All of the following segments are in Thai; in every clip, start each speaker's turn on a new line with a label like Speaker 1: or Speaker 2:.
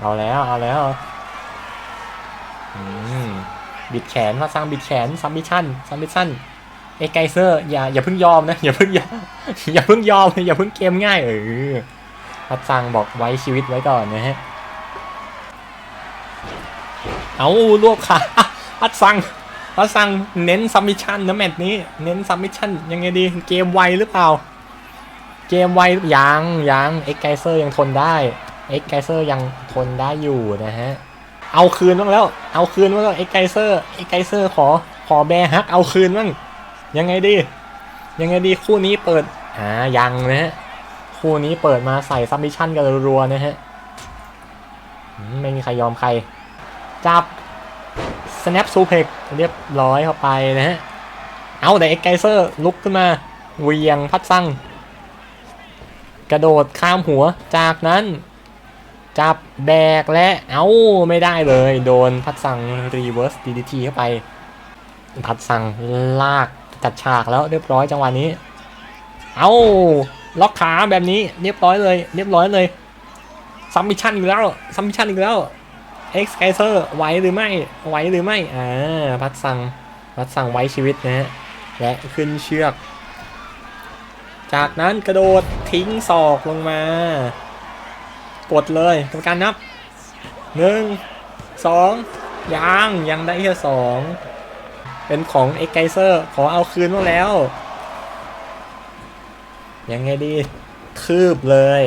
Speaker 1: เอาแล้วเอาแล้วบิดแขนมาสร้างบิดแขนซัมมิชั่นซัมมิชั่นเอไกเซอร์อย่าอย่าเพิ่งยอมนะอย่าเพิ่งยอมอย่าเพิ่งยอมอย่าเพิ่งเกมง่ายเออพัดซังบอกไว้ชีวิตไว้ก่อนนะฮะเอารวบขาพัดซังพัดซังเน้นซัมมิชันนะแมตช์นี้เน้นซัมมิชันยังไงดีเกมไวหรือเปล่า เกมไวยังยังเอ็กไกเซอร์ยังทนได้ เอ็กไกเซอร์ยังทนได้อยู่นะฮะ เอาคืนบ้างแล้ว เอาคืนบ้างแล้วเอ็กไกเซอร์เอ็กไกเซอร์ขอขอแบฮักเอาคืนบ้างยังไงดี ยังไงดีคู่นี้เปิดอ่ายังนะฮะคู่นี้เปิดมาใส่ซัมมิชั่นกันรัวๆนะฮะไม่มีใครยอมใคร จับ snap suplex เรียบร้อยเข้าไปนะฮะ เอาแต่เอ็กไกเซอร์ลุกขึ้นมาเวียงพัดซังกระโดดข้ามหัวจากนั้น จับแบกและเอาไม่ได้เลย โดนพัดสังรีเวิร์สดีดีทีเข้าไป พัดสังลากจัดฉากแล้วเรียบร้อยจังหวะนี้ เอาล็อกขาแบบนี้เรียบร้อยเลย เรียบร้อยเลยซัมมิชันอีกแล้วซัมมิชันอีกแล้วเอ็กซ์ไกเซอร์ไหวหรือไม่ไหวหรือไม่อ่าพัดสังพัดสังไว้ชีวิตนะฮะและขึ้นเชือก จากนั้นกระโดดทิ้งศอกลงมา กดเลยกรรมการนับหนึ่งสองยังยังได้แค่สองเป็นของเอ็กไกเซอร์ขอเอาคืนมาแล้ว ยังไงดีคืบเลย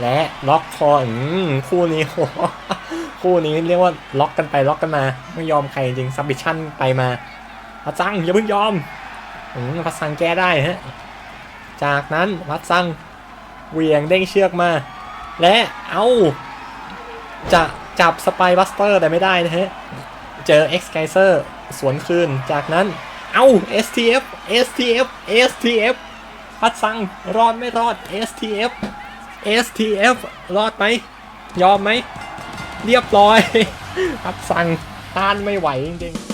Speaker 1: และล็อกคออืมคู่นี้โหคู่นี้เรียกว่าล็อกกันไปล็อกกันมา ไม่ยอมใครจริงซับบิชั่นไปมาพัดซังอย่าเพิ่งยอมอืมพัดซังแก้ได้ฮะจากนั้นวัดซังเหวียงเด้งเชือกมา และเอาจะจับสไปบัสเตอร์แต่ไม่ได้นะฮะ เจอ X g e i s e r สวนคืน จากนั้นเอา STF STF STF พัดซังรอดไม่รอด STF STF รอดไหมยอมไหม เรียบร้อยพัดซังต้านไม่ไหวจริงๆ